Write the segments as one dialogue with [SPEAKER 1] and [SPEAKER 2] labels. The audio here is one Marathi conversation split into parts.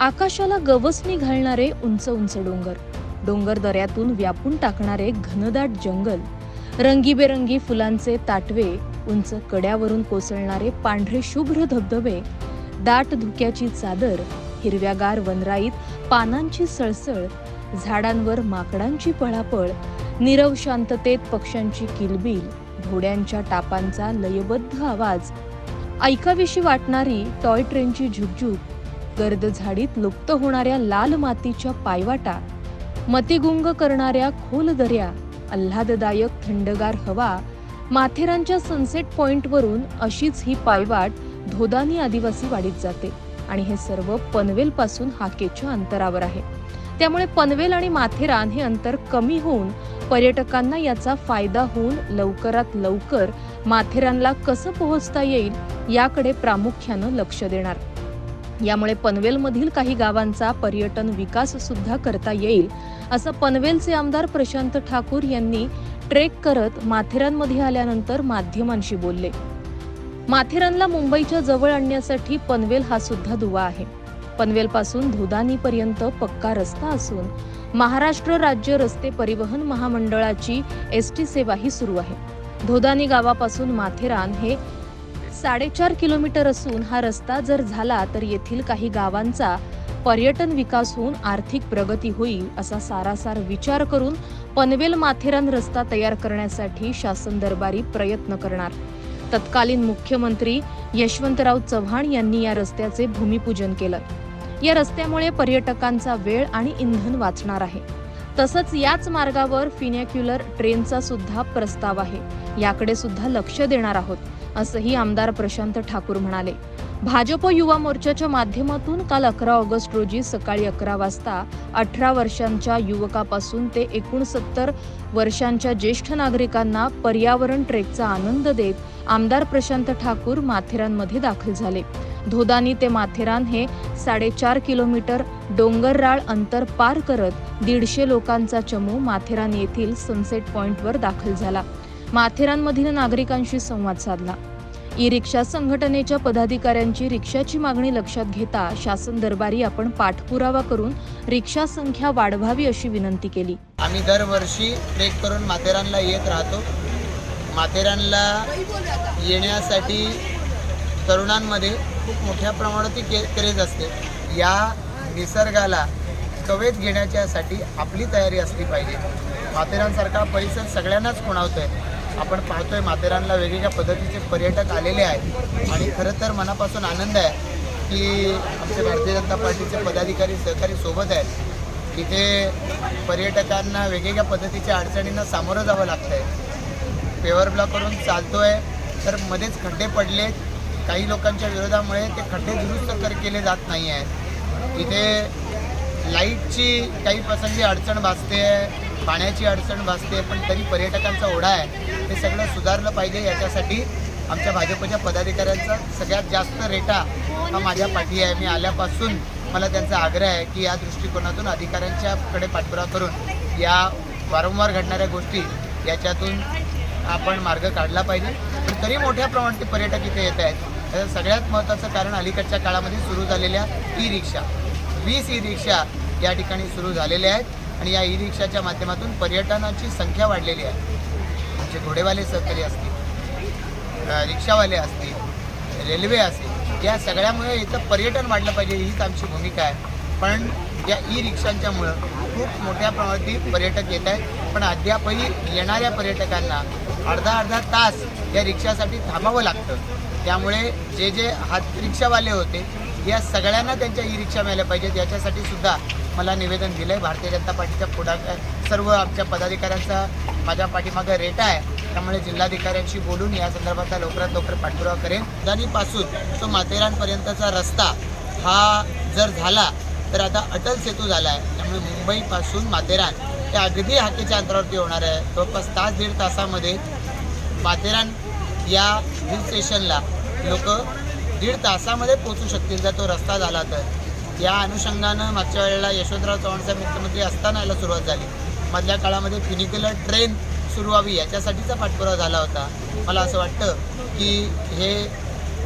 [SPEAKER 1] आकाशाला गवसणी घालणारे उंच उंच डोंगर. डोंगर दऱ्यातून व्यापून टाकणारे घनदाट जंगल. रंगीबेरंगी फुलांचे ताटवे उंच कड्यावरून कोसळणारे पांढरे शुभ्र धबधबे दाट धुक्याची चादर हिरव्यागार वनराईत पानांची सळसळ झाडांवर माकडांची पळापळ नीरव शांततेत पक्ष्यांची किलबिल घोड्यांच्या टापांचा लयबद्ध आवाज. ऐकाविषयी वाटणारी टॉय ट्रेनची झुकझुक गर्द झाडीत लुप्त होणाऱ्या लाल मातीच्या पायवाटा मतिगुंग करणाऱ्या खोल दऱ्या आल्हाददायक थंडगार हवा माथेरानच्या सनसेट पॉइंटवरून अशीच ही पायवाट धोदानी आदिवासी वाडीत जाते. आणि हे सर्व पनवेल पासून हाकेच्या अंतरावर आहे. त्यामुळे पनवेल आणि माथेरान हे अंतर कमी होऊन पर्यटकांना याचा फायदा होऊन लवकरात लवकर माथेरानला कसं पोहोचता येईल याकडे प्रामुख्यानं लक्ष देणार. यामुळे पनवेलमधील काही गावांचा पर्यटन विकास सुद्धा करता येईल असं पनवेलचे आमदार प्रशांत ठाकूर यांनी ट्रेक करत माथेरानमध्ये आल्यानंतर माध्यमांशी बोलले. माथेरानला मुंबईच्या जवळ आणण्यासाठी पनवेल हा सुद्धा दुवा आहे. पनवेलपासून धुदानीपर्यंत पक्का रस्ता असून महाराष्ट्र राज्य रस्ते परिवहन महामंडळाची एस टी सेवाही सुरू आहे. धोदानी गावापासून माथेरान हे साडेचार किलोमीटर असून हा रस्ता जर झाला तर येथील काही गावांचा पर्यटन विकास होऊन आर्थिक प्रगती होईल असा सारासार विचार करून पनवेल माथेरान रस्ता तयार करण्यासाठी शासन दरबारी प्रयत्न करणार. तत्कालीन मुख्यमंत्री यशवंतराव चव्हाण यांनी या रस्त्याचे भूमिपूजन केलं. या रस्त्यामुळे पर्यटकांचा वेळ आणि इंधन वाचणार आहे. तसंच याच मार्गावर फिनॅक्युलर ट्रेनचा सुद्धा प्रस्ताव आहे. याकडे सुद्धा लक्ष देणार आहोत. असंही आमदार प्रशांत ठाकूर म्हणाले. भाजप युवा मोर्चाच्या माध्यमातून काल अकरा ऑगस्ट रोजी सकाळी अकरा वाजता अठरा वर्षांच्या युवकापासून ते एकोणसत्तर वर्षांच्या ज्येष्ठ नागरिकांना पर्यावरण ट्रेकचा आनंद देत आमदार प्रशांत ठाकूर माथेरानमध्ये दाखल झाले. धोदानी ते माथेरान हे साडेचार किलोमीटर डोंगरराळ अंतर पार करत दीडशे लोकांचा चमू माथेरान येथील सनसेट पॉइंटवर दाखल झाला. माथेरानमधील नागरिकांशी संवाद साधला. ई रिक्षा संघटनेच्या पदाधिकाऱ्यांची रिक्षाची मागणी लक्षात घेता शासन दरबारी आपण पाठपुरावा करून रिक्षा संख्या वाढवावी अशी विनंती केली.
[SPEAKER 2] आम्ही दरवर्षी ट्रेक करून माथेरानला येत राहतो. माथेरानला येण्यासाठी तरुणांमध्ये खूप मोठ्या प्रमाणात के क्रेज असते. या निसर्गाला कवेत घेण्याच्यासाठी आपली तयारी असली पाहिजे. माथेरानसारखा परिसर सगळ्यांनाच खुणावतोय आपण पाहतोय माथेरानला वेगवेगळ्या पद्धतीचे पर्यटक आलेले आहेत. आणि खरं तर मनापासून आनंद आहे की आमचे भारतीय जनता पार्टीचे पदाधिकारी सहकारी सोबत आहेत. इथे पर्यटकांना वेगवेगळ्या पद्धतीच्या अडचणींना सामोरं जावं लागतं आहे पेवर ब्लॉकवरून चालतोय. तर मध्येच खड्डे पडले. काही लोकांच्या विरोधामुळे ते खड्डे दुरुस्त कर केले जात नाही आहेत इथे लाईटची काही प्रसंगी अडचण भासते आहे पाण्याची अडचण भासते पण तरी पर्यटकांचा ओढा आहे. ते सगळं सुधारलं पाहिजे याच्यासाठी आमच्या भाजपच्या पदाधिकाऱ्यांचा सगळ्यात जास्त रेटा हा माझ्या पाठी आहे. मी आल्यापासून मला त्यांचा आग्रह आहे की या दृष्टिकोनातून अधिकाऱ्यांच्याकडे पाठपुरावा करून या वारंवार घडणाऱ्या गोष्टी याच्यातून आपण मार्ग काढला पाहिजे. पण तरी मोठ्या प्रमाणात ते पर्यटक इथे येत आहेत. त्याचं सगळ्यात महत्त्वाचं कारण अलीकडच्या काळामध्ये सुरू झालेल्या ई रिक्षा वीस ई रिक्षा या ठिकाणी सुरू झालेल्या आहेत. आणि या ई रिक्षाच्या माध्यमातून पर्यटनाची संख्या वाढलेली आहे. आमचे घोडेवाले सहकारी असतील रिक्षावाले असतील रेल्वे असेल या सगळ्यामुळे इथं पर्यटन वाढलं पाहिजे हीच आमची भूमिका आहे. पण या ई रिक्षांच्यामुळं खूप मोठ्या प्रमाणात पर्यटक येत आहेत. पण अद्यापही येणाऱ्या पर्यटकांना अर्धा अर्धा तास या रिक्षासाठी थांबावं लागतं. त्यामुळे जे जे हात रिक्षावाले होते या सगळ्यांना त्यांच्या ई रिक्षा मिळाल्या पाहिजेत. याच्यासाठी सुद्धा मला निवेदन दिलं आहे भारतीय जनता पार्टीच्या पुढाकार सर्व आमच्या पदाधिकाऱ्यांचा माझ्या पाठीमागं रेटा आहे. त्यामुळे जिल्हाधिकाऱ्यांशी बोलून या संदर्भातला लवकरात लवकर पाठपुरावा करेन. पासून तो माथेरानपर्यंतचा रस्ता हा जर झाला तर आता अटल सेतू झाला आहे त्यामुळे मुंबईपासून माथेरान ते अगदी हाकेच्या अंतरावरती होणार आहे. जवळपास तास दीड तासामध्ये माथेरान या हिल स्टेशनला लोक दीड तासामध्ये पोचू शकतील. जर तो रस्ता झाला तर. या अनुषंगानं मागच्या वेळेला यशवंतराव चव्हाणचा मुख्यमंत्री असताना याला सुरुवात झाली. मधल्या काळामध्ये फिनिक्युलर ट्रेन सुरू व्हावी याच्यासाठीचा पाठपुरावा झाला होता. मला असं वाटतं की हे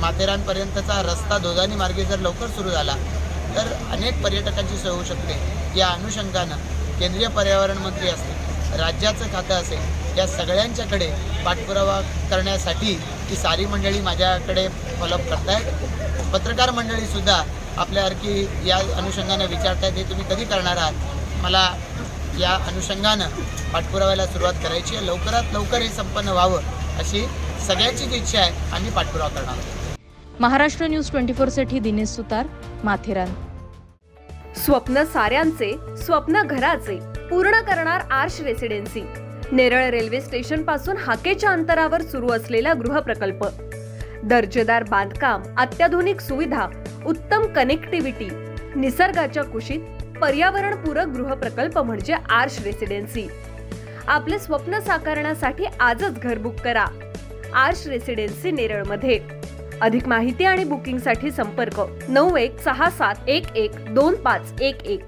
[SPEAKER 2] माथेरानपर्यंतचा रस्ता दोधानी मार्गे जर लवकर सुरू झाला तर अनेक पर्यटकांची सोय होऊ शकते. या अनुषंगानं केंद्रीय पर्यावरण मंत्री असतील राज्याचं खातं असेल या सगळ्यांच्याकडे पाठपुरावा करण्यासाठी ही सारी मंडळी माझ्याकडे फॉलोअप करतायत. पत्रकार मंडळीसुद्धा आपल्यासारखी या अनुषंगानं विचारतायत हे तुम्ही कधी करणार आहात? मला या अनुषंगानं पाठपुराव्याला सुरुवात करायची आहे. लवकरात लवकर हे संपन्न व्हावं अशी सगळ्यांचीच इच्छा आहे. आम्ही पाठपुरावा करणार आहोत.
[SPEAKER 1] महाराष्ट्र न्यूज ट्वेंटी फोरसाठी दिनेश सुतार माथेरान.
[SPEAKER 3] स्वप्न साऱ्यांचे स्वप्न घराचे पूर्ण करणार आर्श रेसिडेन्सी. नेरळ रेल्वे स्टेशनपासून हाकेच्या अंतरावर सुरू असलेला गृहप्रकल्प. दर्जेदार बांधकाम अत्याधुनिक सुविधा उत्तम कनेक्टिव्हिटी निसर्गाच्या कुशीत पर्यावरणपूरक गृहप्रकल्प म्हणजे आर्श रेसिडेन्सी. आपले स्वप्न साकारण्यासाठी आजच घर बुक करा. आर्श रेसिडेन्सी नेरळमध्ये. अधिक माहिती आणि बुकिंगसाठी संपर्क नऊ एक सहा सात एक एक दोन पाच एक एक.